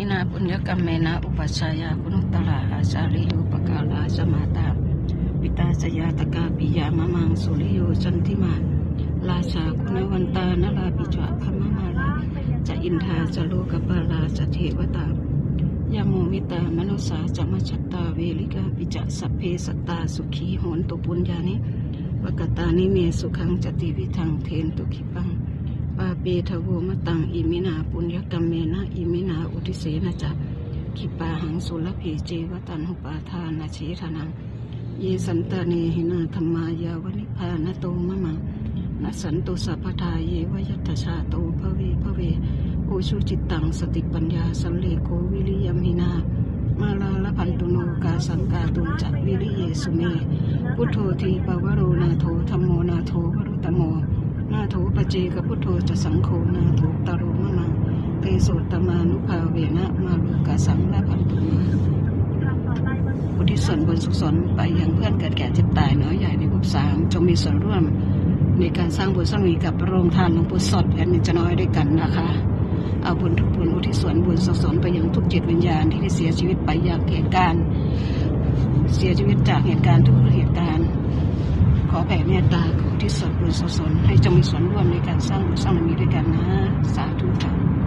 มินาปุญญกรรมเมนะอุปัชฌายาคุณุตตระอาชาลิโยปกาลาสมาตาปิตาสยาตกาปิยามะมังสุริโยจันทิมาราชาคุณวันตานราปิจวะพมมาลาจะอินทาจะโลกปาลาจะเทวตายาโมมิตามนุสาจะมชัตตาเวลิกาปิจะสัพเพสัตตาสุขีโหนตุปุญญานิวกตานิเมสุขังจติวิทังเทนตุ ปังปาเทโวมตังอิมินาปุญญกรรมเมนะอิมินาอุทิเสนะจะขิปาหังสุลเพเจวตันหุปาทานาชีธนังเยสันตาเนหินาธรรมายาวนิพพานโตมะมะนัสันตุสัพพทาเยวยัตชาโตภเวภเวโอชุจิตตังสติปัญญาสัลเลโกวิริยมหินา มาลาลพันตุโนกาสังกาตุจักวิริเยสุเม พุทโธทีปวโรนาโทธรรมโมนาโทวรุตโม นาโถปเจีกับพุทโธจะสังโฆนาโถตโรมะมังเตโสตมานุภาเวนะมาลูกาสังและพันตุมาอุทิศส่วนบนสุขสนไปยังเพื่อนเกิดแก่เจ็บตายน้อยใหญ่ในภพสามจงมีส่วนร่วมในการสร้างบุญสร้างมีกับโรงทานหลวงปู่สดแผ่นนิจน้อยด้วยกันนะคะ เอาบุญทุกบุญอุทิศส่วนบุญสุขสนไปยังทุกจิตวิญญาณที่ได้เสียชีวิตไปอย่างเหตุการณ์ เสียชีวิตจากเหตุการณ์ทุกเหตุการณ์ ขอแผ่เมตตาขอที่ส่ว บุญสุศลให้จงมีส่วนร่วมในการสร้างบุญสร้างบารมีด้วยกันนะ สาธุค่ะ